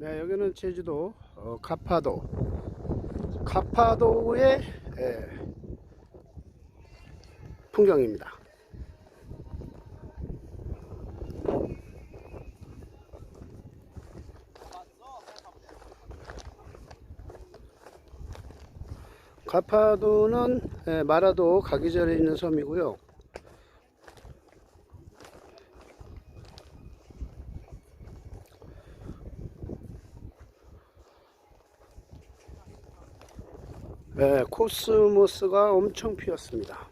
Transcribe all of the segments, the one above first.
네, 여기는 제주도 어, 가파도. 가파도의 예, 풍경입니다. 가파도는 예, 마라도 가기 전에 있는 섬이고요. 네, 코스모스가 엄청 피었습니다.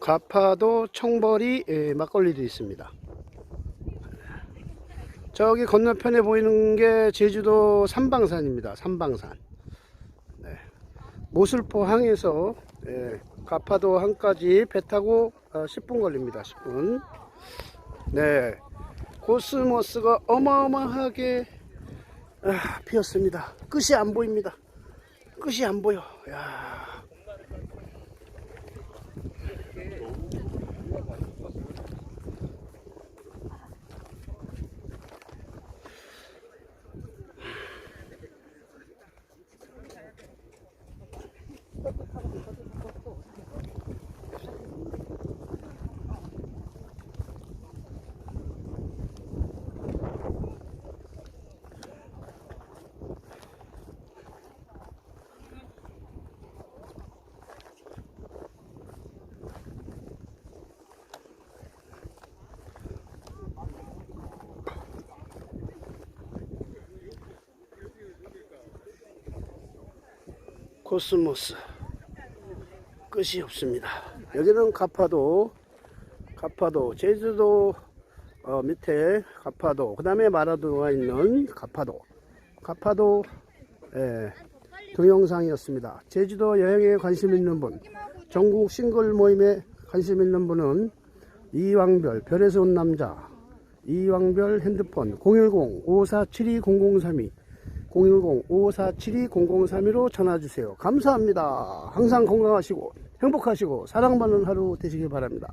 가파도 청벌이 예, 막걸리도 있습니다. 저기 건너편에 보이는 게 제주도 삼방산입니다. 삼방산. 네. 모슬포 항에서 예, 가파도 항까지 배 타고 어, 10분 걸립니다. 10분. 네. 코스모스가 어마어마하게 아, 피었습니다. 끝이 안 보입니다. 끝이 안 보여. 야. 코스모스 끝이 없습니다. 여기는 가파도, 가파도, 제주도 어, 밑에 가파도, 그 다음에 마라도가 있는 가파도, 가파도 예, 동영상이었습니다. 제주도 여행에 관심 있는 분, 전국 싱글 모임에 관심 있는 분은 이왕별, 별에서 온 남자, 이왕별 핸드폰 010-5472-0032 010-5472-0032로 전화주세요. 감사합니다. 항상 건강하시고 행복하시고 사랑받는 하루 되시길 바랍니다.